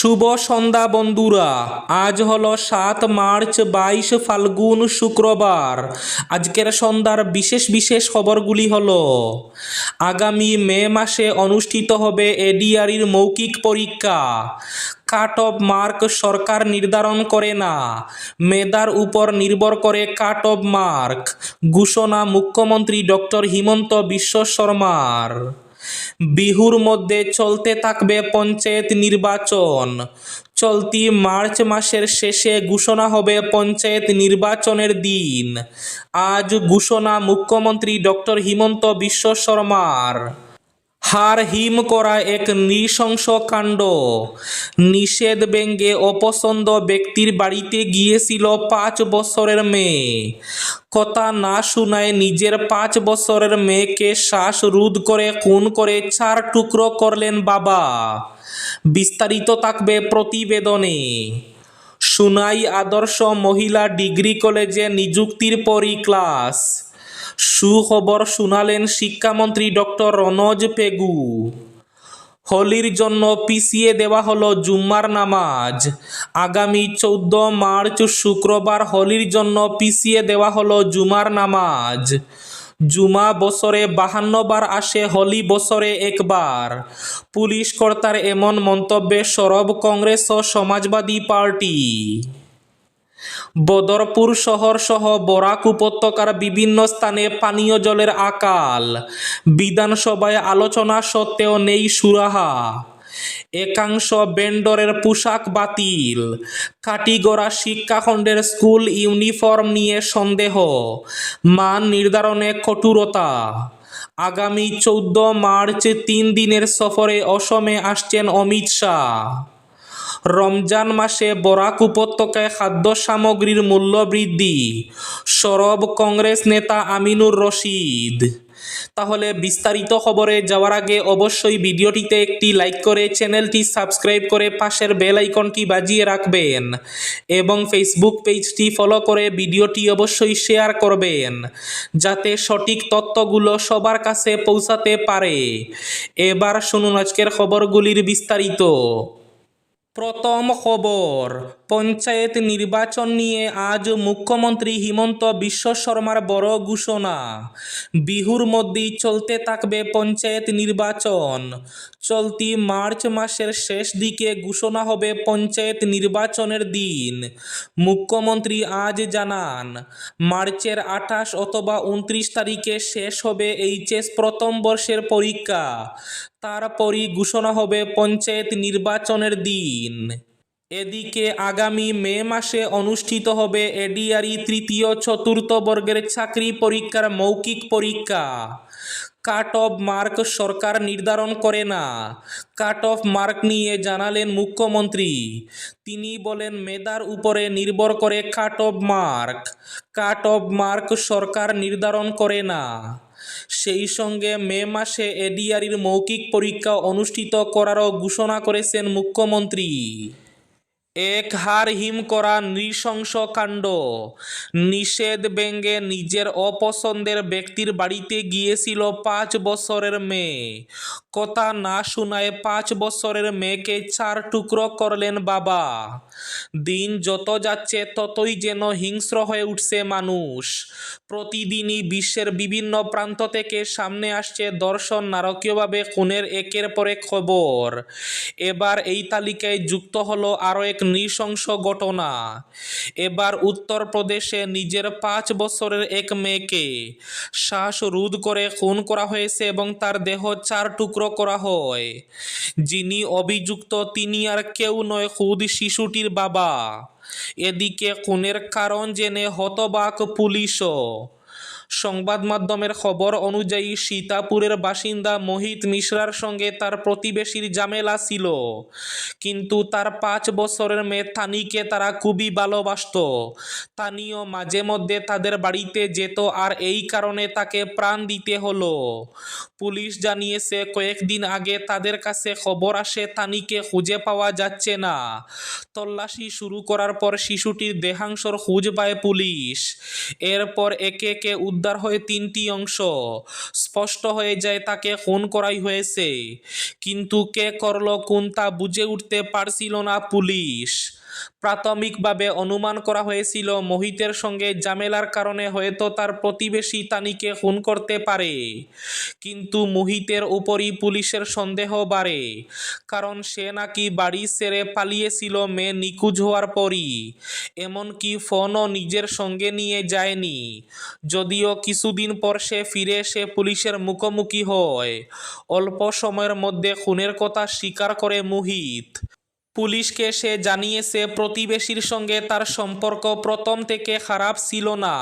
শুভ সন্ধ্যা বন্ধুরা। আজ হলো সাত মার্চ, বাইশ ফাল্গুন, শুক্রবার। আজকের সন্ধ্যার বিশেষ বিশেষ খবরগুলি হলো, আগামী মে মাসে অনুষ্ঠিত হবে এডিআরির মৌখিক পরীক্ষা। কাট অফ মার্ক সরকার নির্ধারণ করে না, মেধার উপর নির্ভর করে কাট অফ মার্ক, ঘোষণা মুখ্যমন্ত্রী ডক্টর হিমন্ত বিশ্ব শর্মার। বিহুর মধ্যে চলতে থাকবে পঞ্চায়েত নির্বাচন। চলতি মার্চ মাসের শেষে ঘোষণা হবে পঞ্চায়েত নির্বাচনের দিন। আজ ঘোষণা মুখ্যমন্ত্রী ডক্টর হিমন্ত বিশ্ব শর্মার। হার হিম করা এক নৃশংস কাণ্ড। নিষেধ ব্যঙ্গে অপছন্দ ব্যক্তির বাড়িতে গিয়েছিল পাঁচ বছরের মেয়ে। কথা না শোনায় নিজের পাঁচ বছরের মেয়েকে শ্বাসরোধ করে খুন করে চার টুকরো করলেন বাবা। বিস্তারিত থাকবে প্রতিবেদনে। সুনাই আদর্শ মহিলা ডিগ্রি কলেজে নিযুক্তির পরই ক্লাস। সুখবর শুনালেন শিক্ষামন্ত্রী ডক্টর রনজ পেগু। হোলির জন্য পিছিয়ে দেওয়া হলো জুম্মার নামাজ। আগামী চৌদ্দ মার্চ শুক্রবার হোলির জন্য পিছিয়ে দেওয়া হলো জুমার নামাজ। জুমা বছরে বাহান্ন বার আসে হোলি বছরে একবার। পুলিশ কর্তার এমন মন্তব্যে সরব কংগ্রেস ও সমাজবাদী পার্টি। বদরপুর শহর সহ বরাক উপত্যকার বিভিন্ন স্থানে পানীয় জলের আকাল। বিধানসভায় আলোচনা সত্ত্বেও নেই সুরাহা। একাংশ বেন্ডরের পোশাক বাতিল। কাটিগড়া শিক্ষাখণ্ডের স্কুল ইউনিফর্ম নিয়ে সন্দেহ। মান নির্ধারণে কঠোরতা। আগামী চৌদ্দ মার্চ তিন দিনের সফরে অসমে আসছেন অমিত শাহ। রমজান মাসে বরাক উপত্যকায় খাদ্য সামগ্রীর মূল্য বৃদ্ধি। সরব কংগ্রেস নেতা আমিনুর রশিদ। তাহলে বিস্তারিত খবরে যাওয়ার আগে অবশ্যই ভিডিওটিতে একটি লাইক করে চ্যানেলটি সাবস্ক্রাইব করে পাশের বেল আইকনটি বাজিয়ে রাখবেন এবং ফেসবুক পেজটি ফলো করে ভিডিওটি অবশ্যই শেয়ার করবেন যাতে সঠিক তথ্যগুলো সবার কাছে পৌঁছাতে পারে। এবার শুনুন আজকের খবরগুলির বিস্তারিত। প্রথম খবর পঞ্চায়েত নির্বাচন নিয়ে আজ মুখ্যমন্ত্রী হিমন্ত বিশ্ব শর্মার বড় ঘোষণা। বিহুর মধ্যেই চলতে থাকবে পঞ্চায়েত নির্বাচন। চলতি মার্চ মাসের শেষ দিকে ঘোষণা হবে পঞ্চায়েত নির্বাচনের দিন। মুখ্যমন্ত্রী আজ জানান, মার্চের আঠাশ অথবা উনত্রিশ তারিখে শেষ হবে এইচএস প্রথম বর্ষের পরীক্ষা। তারপরই ঘোষণা হবে পঞ্চায়েত নির্বাচনের দিন। এদিকে আগামী মে মাসে অনুষ্ঠিত হবে এডিআরই তৃতীয় চতুর্থ বর্গের চাকরি পরীক্ষার মৌখিক পরীক্ষা। কাট অফ মার্ক সরকার নির্ধারণ করে না। কাট অফ মার্ক নিয়ে জানালেন মুখ্যমন্ত্রী। তিনি বলেন, মেধার উপরে নির্ভর করে cut off mark cut off mark সরকার নির্ধারণ করে না। সেই সঙ্গে মে মাসে এডিআরির মৌখিক পরীক্ষা অনুষ্ঠিত করারও ঘোষণা করেছেন মুখ্যমন্ত্রী। এক হার হিম করা নৃশংস কাণ্ড। নিষেধ ব্যঙ্গে নিজের অপছন্দের ব্যক্তির বাড়িতে গিয়েছিল পাঁচ বছরের মেয়ে। কথা না শোনায় পাঁচ বছরের মেয়েকে চার টুকরো করলেন বাবা। দিন যত যাচ্ছে ততই যেন হিংস্র হয়ে উঠছে মানুষ। প্রতিদিনই বিশ্বের বিভিন্ন প্রান্ত থেকে সামনে আসছে দর্শন নারকীয়ভাবে খুনের একের পর খবর। এবার এই তালিকায় যুক্ত হলো আরও এক নৃশংস ঘটনা। এবার উত্তরপ্রদেশে নিজের পাঁচ বছরের এক মেয়েকে শ্বাস শ্বাসরোধ করে খুন করা হয়েছে এবং তার দেহ চার টুকরো করা হয়। যিনি অভিযুক্ত, তিনি আর কেউ নয়, খুদ শিশুটির বাবা। এদিকে খুনের কারণ জেনে হতবাক পুলিশও। সংবাদ মাধ্যমের খবর অনুযায়ী সীতাপুরের বাসিন্দা মোহিত মিশ্রার সঙ্গে তার প্রতিবেশীর ঝামেলা ছিল। কিন্তু তার পাঁচ বছরের মেয়ে থানিকে তারা খুবই ভালোবাসত। তানিও মাঝে মধ্যে তাদের বাড়িতে যেত আর এই কারণে তাকে প্রাণ দিতে হলো। পুলিশ জানিয়েছে, কয়েকদিন আগে তাদের কাছে খবর আসে তানিকে খুঁজে পাওয়া যাচ্ছে না। তল্লাশি শুরু করার পর শিশুটির দেহাংশর খোঁজ পায় পুলিশ। এরপর একে একে উদ্ধার উদ্ধার হয় তিনটি অংশ স্পষ্ট হয়ে যায় তাকে খুন করাই হয়েছে। কিন্তু কে করল কোন তা বুঝে উঠতে পারছিল না পুলিশ। প্রাথমিকভাবে অনুমান করা হয়েছিল, মোহিতের সঙ্গে ঝামেলার কারণে হয়তো তার প্রতিবেশী তানিকে খুন করতে পারে। কিন্তু মোহিতের উপরই পুলিশের সন্দেহ বাড়ে, কারণ সে নাকি বাড়ি ছেড়ে পালিয়েছিল মেয়ে নিখোঁজ হওয়ার পরই। এমনকি ফোনও নিজের সঙ্গে নিয়ে যায়নি। যদিও কিছুদিন পর সে ফিরে এসে পুলিশের মুখোমুখি হয়। অল্প সময়ের মধ্যে খুনের কথা স্বীকার করে মুহিত। পুলিশকে সে জানিয়েছে, প্রতিবেশীর সঙ্গে তার সম্পর্ক প্রথম থেকে খারাপ ছিল না,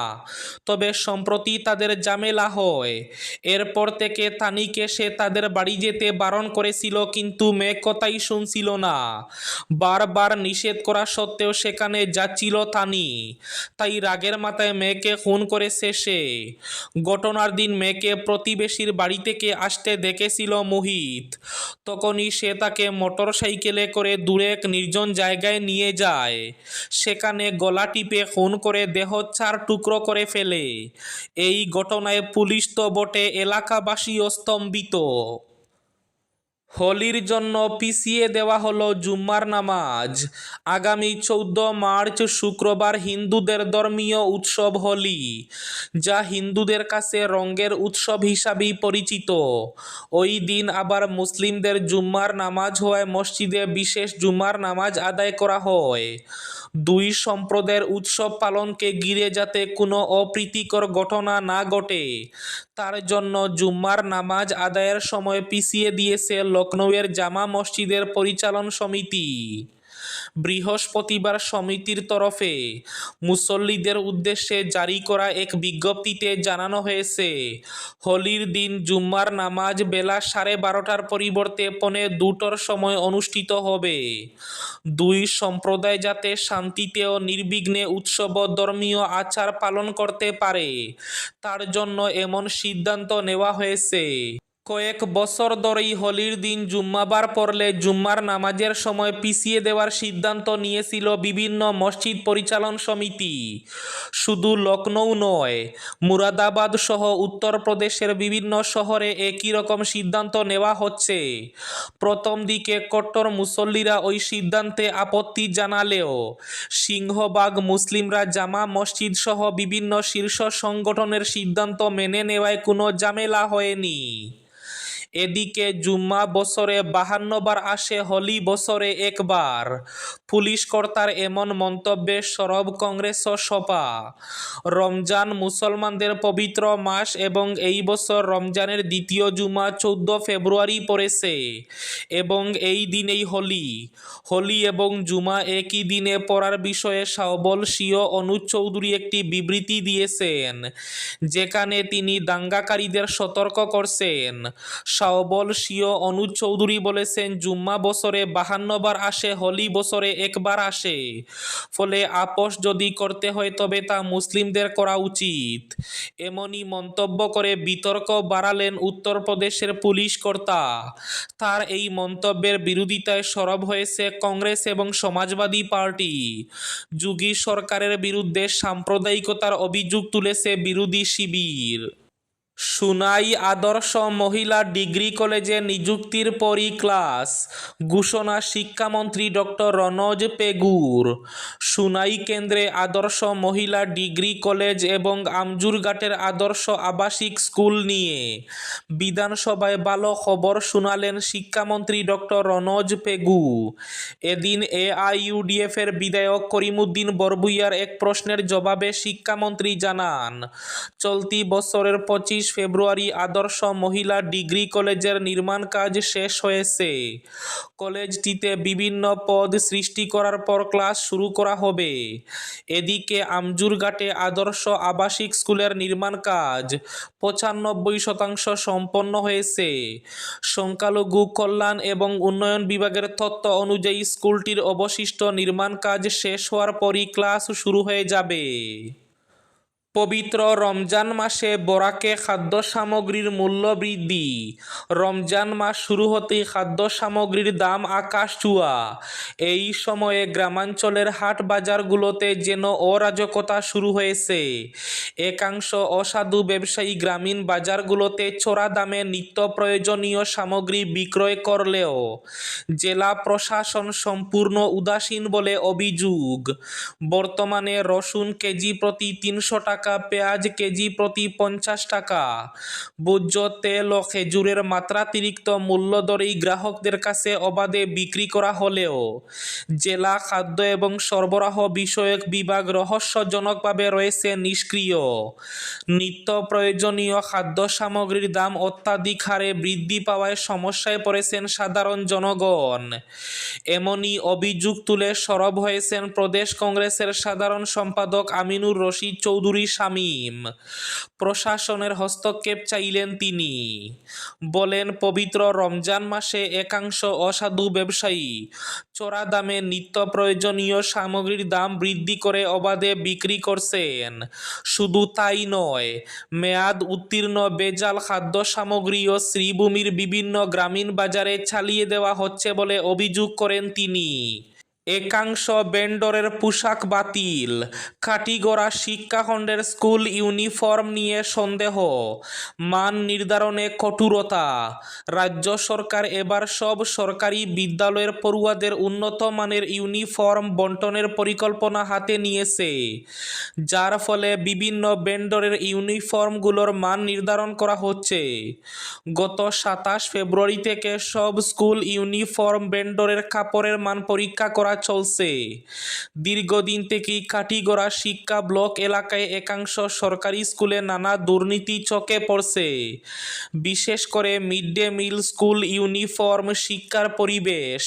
তবে সম্প্রতি তাদের ঝামেলা হয়। এরপর থেকে তানিকে সে তাদের বাড়ি যেতে বারণ করেছিল, কিন্তু মেয়ে কথাই শুনছিল না। বারবার নিষেধ করা সত্ত্বেও সেখানে যাচ্ছিল তানি। তাই রাগের মাথায় মেয়েকে খুন করেছে সে। ঘটনার দিন মেয়েকে প্রতিবেশীর বাড়ি থেকে আসতে দেখেছিল মোহিত। তখনই সে তাকে মোটর সাইকেলে করে দূরে এক নির্জন জায়গায় নিয়ে যায়। সেখানে গলা টিপে খুন করে দেহ চার টুকরো করে ফেলে। এই ঘটনায় পুলিশ তো বটে এলাকাবাসী স্তম্ভিত। হোলির জন্য পিছিয়ে দেওয়া হলো জুম্মার নামাজ। আগামী চৌদ্দ মার্চ শুক্রবার হিন্দুদের ধর্মীয় উৎসব হোলি, যা হিন্দুদের কাছে রঙের উৎসব হিসাবেই পরিচিত। ওই দিন আবার মুসলিমদের জুম্মার নামাজ হওয়ায় মসজিদে বিশেষ জুম্মার নামাজ আদায় করা হয়। দুই সম্প্রদায়ের উৎসব পালনকে ঘিরে যাতে কোনো অপ্রীতিকর ঘটনা না ঘটে। তার জন্য জুম্মার নামাজ আদায়ের সময় পিছিয়ে দিয়েছে লখনউয়ের জামা মসজিদের পরিচালন সমিতি। বৃহস্পতিবার সমিতির তরফে মুসল্লিদের উদ্দেশ্যে জারি করা এক বিজ্ঞপ্তিতে জানানো হয়েছে, হোলির দিন জুম্মার নামাজ বেলা সাড়ে বারোটার পরিবর্তে পৌনে দুটোর সময় অনুষ্ঠিত হবে। দুই সম্প্রদায় যাতে শান্তিতে ও নির্বিঘ্নে উৎসব ধর্মীয় আচার পালন করতে পারে, তার জন্য এমন সিদ্ধান্ত নেওয়া হয়েছে। কয়েক বছর ধরেই হোলির দিন জুম্মাবার পড়লে জুম্মার নামাজের সময় পিছিয়ে দেওয়ার সিদ্ধান্ত নিয়েছিল বিভিন্ন মসজিদ পরিচালন সমিতি। শুধু লখনৌ নয়, মুরাদাবাদ সহ উত্তরপ্রদেশের বিভিন্ন শহরে একই রকম সিদ্ধান্ত নেওয়া হচ্ছে। প্রথম দিকে কট্টর মুসল্লিরা ওই সিদ্ধান্তে আপত্তি জানালেও সিংহবাগ মুসলিমরা জামা মসজিদ সহ বিভিন্ন শীর্ষ সংগঠনের সিদ্ধান্ত মেনে নেওয়ায় কোনো ঝামেলা হয়নি। এদিকে জুম্মা বছরে বাহান্নবার আসে হোলি বছরে একবার। পুলিশ কর্তার এমন মন্তব্যে সরব কংগ্রেস সপা। রমজান মুসলমানদের পবিত্র মাস এবং এই বছর রমজানের দ্বিতীয় জুমা চৌদ্দ ফেব্রুয়ারি পড়েছে এবং এই দিনেই হোলি। হোলি এবং জুমা একই দিনে পড়ার বিষয়ে শাওবল সিও অনুজ চৌধুরী একটি বিবৃতি দিয়েছেন, যেখানে তিনি দাঙ্গাকারীদের সতর্ক করছেন। শাওবল সিও অনুজ চৌধুরী বলেছেন, জুম্মা বছরে বাহান্নবার আসে, হোলি বছরে একবার আসে। ফলে আপোষ যদি করতে হয়, তবে তা মুসলিমদের করা উচিত। এমনই মন্তব্য করে বিতর্ক বাড়ালেন উত্তরপ্রদেশের পুলিশ কর্তা। তার এই মন্তব্যের বিরোধিতায় সরব হয়েছে কংগ্রেস এবং সমাজবাদী পার্টি। যোগী সরকারের বিরুদ্ধে সাম্প্রদায়িকতার অভিযোগ তুলেছে বিরোধী শিবির। সুনাই আদর্শ মহিলা ডিগ্রি কলেজে নিযুক্তির পরই ক্লাস, ঘোষণা শিক্ষামন্ত্রী ডক্টর রনজ পেগুর। সুনাই কেন্দ্রে আদর্শ মহিলা ডিগ্রি কলেজ এবং আমজুরঘাটের আদর্শ আবাসিক স্কুল নিয়ে বিধানসভায় ভালো খবর শোনালেন শিক্ষামন্ত্রী ডক্টর রনজ পেগু। এদিন এআইইউডিএফ এর বিধায়ক করিমুদ্দিন বরবুইয়ার এক প্রশ্নের জবাবে শিক্ষামন্ত্রী জানান, চলতি বছরের পঁচিশ ফেব্রুয়ারি আদর্শ মহিলা ডিগ্রি কলেজের নির্মাণ কাজ শেষ হয়েছে। কলেজটিতে বিভিন্ন পদ সৃষ্টি করার পর ক্লাস শুরু করা হবে। এদিকে আমজুরঘাটে আদর্শ আবাসিক স্কুলের নির্মাণ কাজ পঁচানব্বই শতাংশ সম্পন্ন হয়েছে। সংখ্যালঘু কল্যাণ এবং উন্নয়ন বিভাগের তথ্য অনুযায়ী স্কুলটির অবশিষ্ট নির্মাণ কাজ শেষ হওয়ার পরই ক্লাস শুরু হয়ে যাবে। পবিত্র রমজান মাসে বরাকে খাদ্য সামগ্রীর মূল্য বৃদ্ধি। রমজান মাস শুরু হতেই খাদ্য সামগ্রীর দাম আকাশ চুয়া এই সময়ে গ্রামাঞ্চলের হাট বাজারগুলোতে যেন অরাজকতা শুরু হয়েছে। একাংশ অসাধু ব্যবসায়ী গ্রামীণ বাজারগুলোতে চড়া দামে নিত্য প্রয়োজনীয় সামগ্রী বিক্রয় করলেও জেলা প্রশাসন সম্পূর্ণ উদাসীন বলে অভিযোগ। বর্তমানে রসুন কেজি প্রতি তিনশো টাকা পেঁয়াজ কেজি প্রতি পঞ্চাশ টাকা। ভোজ্য তেল ও খেজুরের মাত্রাতিরিক্ত মূল্য দরেই গ্রাহকদের কাছে অবাধে বিক্রি করা হলেও জেলা খাদ্য এবং সরবরাহ বিষয়ক বিভাগ রহস্যজনকভাবে রয়েছে নিষ্ক্রিয়। নিত্য প্রয়োজনীয় খাদ্য সামগ্রীর দাম অত্যাধিক হারে বৃদ্ধি পাওয়ায় সমস্যায় পড়েছেন সাধারণ জনগণ। এমনই অভিযোগ তুলে সরব হয়েছেন প্রদেশ কংগ্রেসের সাধারণ সম্পাদক আমিনুর রশিদ চৌধুরী শামীম প্রশাসনের হস্তক্ষেপ চাইলেন তিনি। বলেন, পবিত্র রমজান মাসে একাংশ অসাধু ব্যবসায়ী চড়া দামে নিত্য প্রয়োজনীয় সামগ্রীর দাম বৃদ্ধি করে অবাধে বিক্রি করছেন। শুধু তাই নয়, মেয়াদ উত্তীর্ণ বেজাল খাদ্য সামগ্রী ও শ্রীভূমির বিভিন্ন গ্রামীণ বাজারে চালিয়ে দেওয়া হচ্ছে বলে অভিযোগ করেন তিনি। একাংশ বেন্ডরের পোশাক বাতিল। কাটিগড়া শিক্ষাখণ্ডের স্কুল ইউনিফর্ম নিয়ে সন্দেহ। মান নির্ধারণে কঠোরতা। রাজ্য সরকার এবার সব সরকারি বিদ্যালয়ের পড়ুয়াদের উন্নত মানের ইউনিফর্ম বন্টনের পরিকল্পনা হাতে নিয়েছে। যার ফলে বিভিন্ন ভেন্ডরের ইউনিফর্মগুলোর মান নির্ধারণ করা হচ্ছে। গত সাতাশ ফেব্রুয়ারি থেকে সব স্কুল ইউনিফর্ম বেন্ডরের কাপড়ের মান পরীক্ষা করা চলছে। দীর্ঘদিন থেকেই কাটিগড়া শিক্ষা ব্লক এলাকায় একাংশ সরকারি স্কুলে নানা দুর্নীতি চকে পড়ছে। বিশেষ করে mid day meal school uniform শিক্ষার পরিবেশ।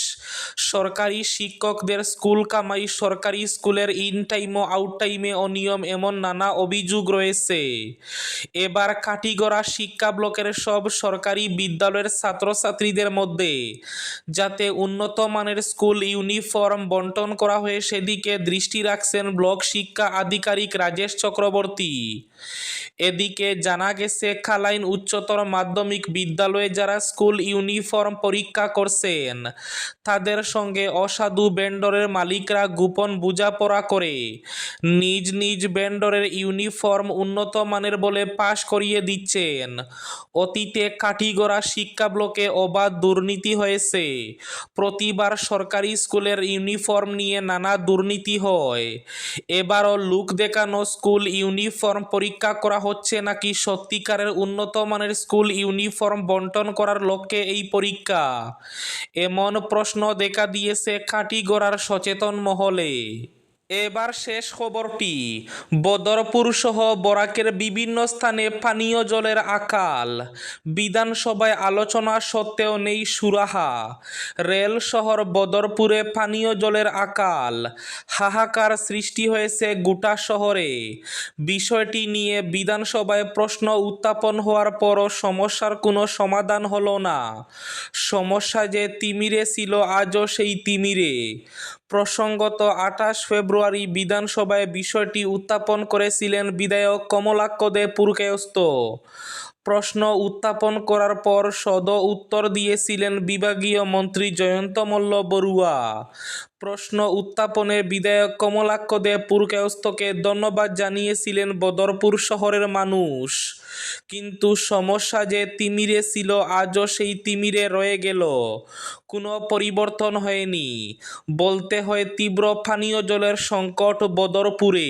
সরকারি শিক্ষকদের স্কুল কামাই সরকারি স্কুলের ইন টাইম ও আউট টাইমে অনিয়ম এমন নানা অভিযোগ রয়েছে। এবার কাটিগড়া শিক্ষা ব্লকের সব সরকারি বিদ্যালয়ের ছাত্রছাত্রীদের মধ্যে যাতে উন্নত মানের স্কুল ইউনিফর্ম বন্টন করা হয়ে সেদিকে দৃষ্টি রাখছেন ব্লক শিক্ষা আধিকারিক রাজেশ চক্রবর্তী এদিকে জানা গেছে, খালাইন উচ্চতর মাধ্যমিক বিদ্যালয়ে যারা স্কুল ইউনিফর্ম পরীক্ষা করছেন তাদের সঙ্গে অসাধু ভেন্ডরের মালিকরা গোপন বোঝাপড়া করে নিজ নিজ ভেন্ডরের ইউনিফর্ম উন্নত মানের বলে পাশ করিয়ে দিচ্ছেন। অতীতে কাঠিগড়া শিক্ষা ব্লকে অবাধ দুর্নীতি হয়েছে। প্রতিবার সরকারি স্কুলের ইউনিফর্ম নিয়ে নানা দুর্নীতি হয়। এবারও লুক দেখানো স্কুল ইউনিফর্ম পরীক্ষা করা হচ্ছে নাকি সত্যিকারের উন্নত মানের স্কুল ইউনিফর্ম বন্টন করার লক্ষ্যে এই পরীক্ষা? এমন প্রশ্ন দেখা দিয়েছে খাঁটি গড়ার সচেতন মহলে। এবার শেষ খবরটি। বদরপুর সহ বরাকের বিভিন্ন স্থানে পানীয় জলের আকাল। বিধানসভায় আলোচনা সত্ত্বেও নেই সুরাহা। রেল শহর বদরপুরে পানীয় জলের আকাল। হাহাকার সৃষ্টি হয়েছে গোটা শহরে। বিষয়টি নিয়ে বিধানসভায় প্রশ্ন উত্থাপন হওয়ার পরও সমস্যার কোনো সমাধান হলো না। সমস্যা যে তিমিরে ছিল, আজও সেই তিমিরে। প্রসঙ্গত আঠাশ ফেব্রুয়ারি বিধানসভায় বিষয়টি উত্থাপন করেছিলেন বিধায়ক কমলাক্ষ দে পুরকায়স্থ। প্রশ্ন উত্থাপন করার পর সদ উত্তর দিয়েছিলেন বিভাগীয় মন্ত্রী জয়ন্ত মল্ল বড়ুয়া। প্রশ্ন উত্থাপনে বিধায়ক কমলাক্ষ দে পুরকায়স্থকে ধন্যবাদ জানিয়েছিলেন বদরপুর শহরের মানুষ। কিন্তু সমস্যা যে তিমিরে ছিল, আজও সেই তিমিরে রয়ে গেল। কোনো পরিবর্তন হয়নি। বলতে হয়, তীব্র পানীয় জলের সংকট বদরপুরে।